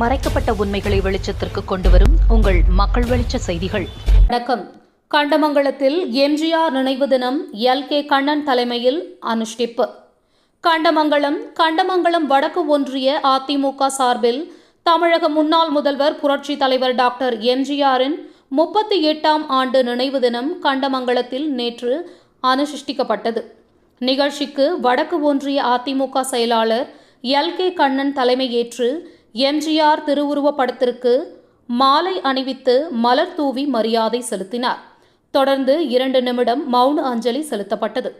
மறைக்கப்பட்ட உண்மைகளை வெளிச்சத்திற்கு கொண்டுவரும் உங்கள் மக்கள் வெளிச்ச செய்திகள். வணக்கம். கண்டமங்கலத்தில் எம்ஜிஆர் நினைவு தினம் எல் கே கண்ணன் தலைமையில் அனுஷ்டிப்பு. கண்டமங்கலம் கண்டமங்கலம் வடக்கு ஒன்றிய அதிமுக சார்பில் தமிழக முன்னாள் முதல்வர் புரட்சி தலைவர் டாக்டர் எம்ஜிஆரின் முப்பத்தி எட்டாம் ஆண்டு நினைவு தினம் கண்டமங்கலத்தில் நேற்று அனுஷ்டிக்கப்பட்டது. நிகழ்ச்சிக்கு வடக்கு ஒன்றிய அதிமுக செயலாளர் எல் கே கண்ணன் தலைமையேற்று எம்ஜிஆர் திருவுருவப் படத்திற்கு மாலை அணிவித்து மலர் தூவி மரியாதை செலுத்தினார். தொடர்ந்து இரண்டு நிமிடம் மௌன அஞ்சலி செலுத்தப்பட்டது.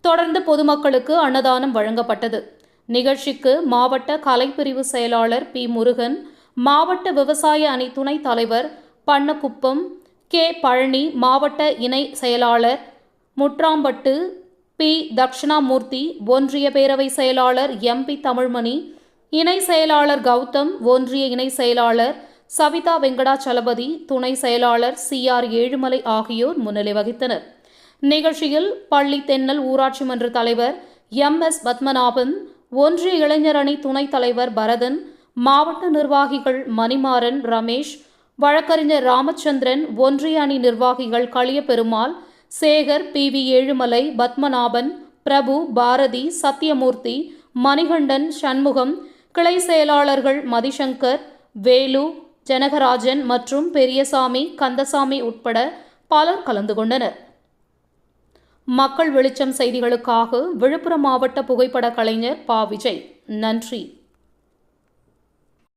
தொடர்ந்து பொதுமக்களுக்கு அன்னதானம் வழங்கப்பட்டது. நிகழ்ச்சிக்கு மாவட்ட கலைப்பிரிவு செயலாளர் பி. முருகன் மாவட்ட விவசாய அணி துணைத் தலைவர் பண்ணக்குப்பம் கே. பழனி மாவட்ட இணை செயலாளர் முற்றாம்பட்டு பி. தக்ஷணாமூர்த்தி ஒன்றிய பேரவை செயலாளர் எம்பி தமிழ்மணி இணை செயலாளர் கௌதம் ஒன்றிய இணை செயலாளர் சவிதா வெங்கடாச்சலபதி துணை செயலாளர் சி ஆர் ஏழுமலை ஆகியோர் முன்னிலை வகித்தனர். நிகழ்ச்சியில் பள்ளி தென்னல் ஊராட்சி மன்ற தலைவர் எம் எஸ் பத்மநாபன் ஒன்றிய இளைஞர் அணி துணைத் தலைவர் பரதன் மாவட்ட நிர்வாகிகள் மணிமாறன் ரமேஷ் வழக்கறிஞர் ராமச்சந்திரன் ஒன்றிய அணி நிர்வாகிகள் களியபெருமாள் சேகர் பி வி ஏழுமலை பத்மநாபன் பிரபு பாரதி சத்யமூர்த்தி மணிகண்டன் சண்முகம் கிளை செயலாளர்கள் மதிசங்கர் வேலு ஜனகராஜன் மற்றும் பெரியசாமி கந்தசாமி உட்பட பலர் கலந்து கொண்டனர். மக்கள் வெளிச்சம் செய்திகளுக்காக விழுப்புரம் மாவட்ட புகைப்பட கலைஞர் பா. விஜய். நன்றி.